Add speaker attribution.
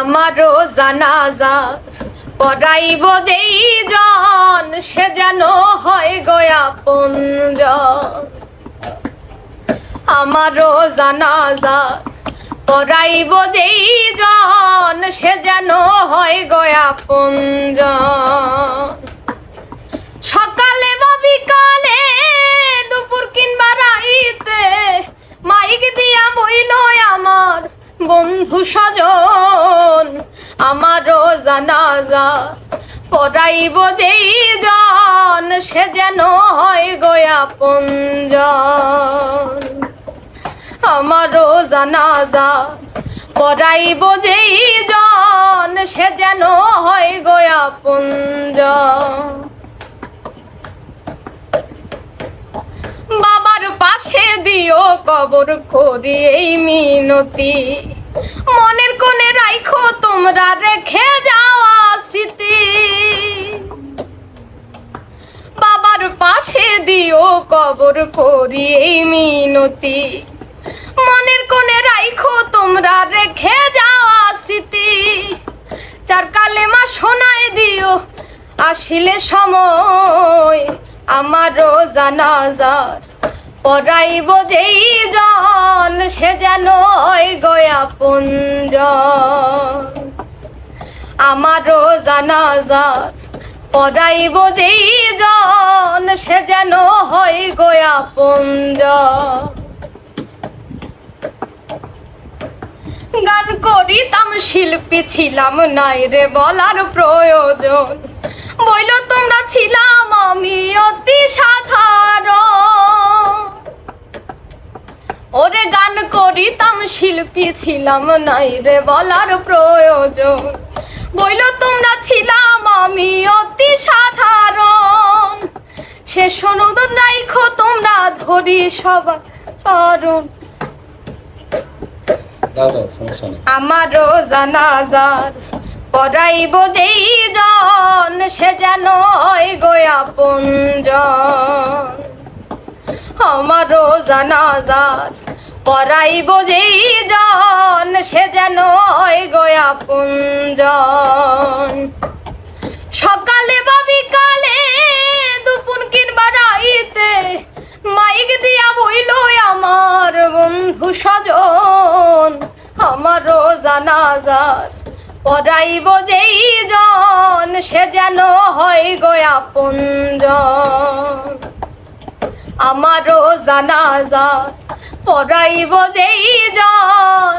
Speaker 1: আমারও জানাজা পড়াইব যেই জন, সে যেন হয় গয়া পুঞ্জ আমারও জানাজা পড়াইব যেই জন, সে যেন হয় গয়া পুঞ্জ সকালে বা বিকালে দুপুর কিংবা রাইতে, মাইক দিয়া বইল আমার বন্ধু স্বজন। আমারও জানাজা পড়াইব যেই জন, সে যেন হয় গয়া পুঞ্জন। আমারও জানাজা পড়াইব যেই জন, সে যেন হয় গয়া পুঞ্জ বাবার পাশে দিও কবর করি এই মিনতি। মনের কোণে রাইখো তোমরা রেখে যাওয়া স্মৃতি বাবার পাশে দিও কবর করি এই মিনতি। মনের কোণে রাইখো তোমরা রেখে যাওয়া স্মৃতি চার কালেমা শোনায় দিও, আসিলে সময় আমারও জানাজার পড়াইব যেই জন সে যেন হয় গয়া পুঞ্জ। আমারও জানাজার পড়াইব যেই জন, সে যেন হয় গয়া পুঞ্জ। গান করিতাম, শিল্পী ছিলাম নাই রে বলার প্রয়োজন। বইল গান করিতাম শিল্পী ছিলাম নাই রে বলার প্রয়োজন। বইল তোমরা ছিলাম আমি অতি সাধারণ। শেষ অনুদন রাইখো তোমরা ধরি সবার চরণ। আমারও জানাজার পড়াইব যেই জন সে যেন হয় গয়া পুঞ্জন। আমারও জানাজার পড়াইব যেই জন, সে যেন হয় গয়া পুঞ্জন। সকালে বা বিকালে দুপুর কিংবা রাইতে, মাইক দিয়া বইল আমার বন্ধু স্বজন। আমারও জানাজার পড়াইব যেই জন, সে যেন হয় গয়া পুঞ্জন। আমারও জানাজা পড়াইব যেই জন।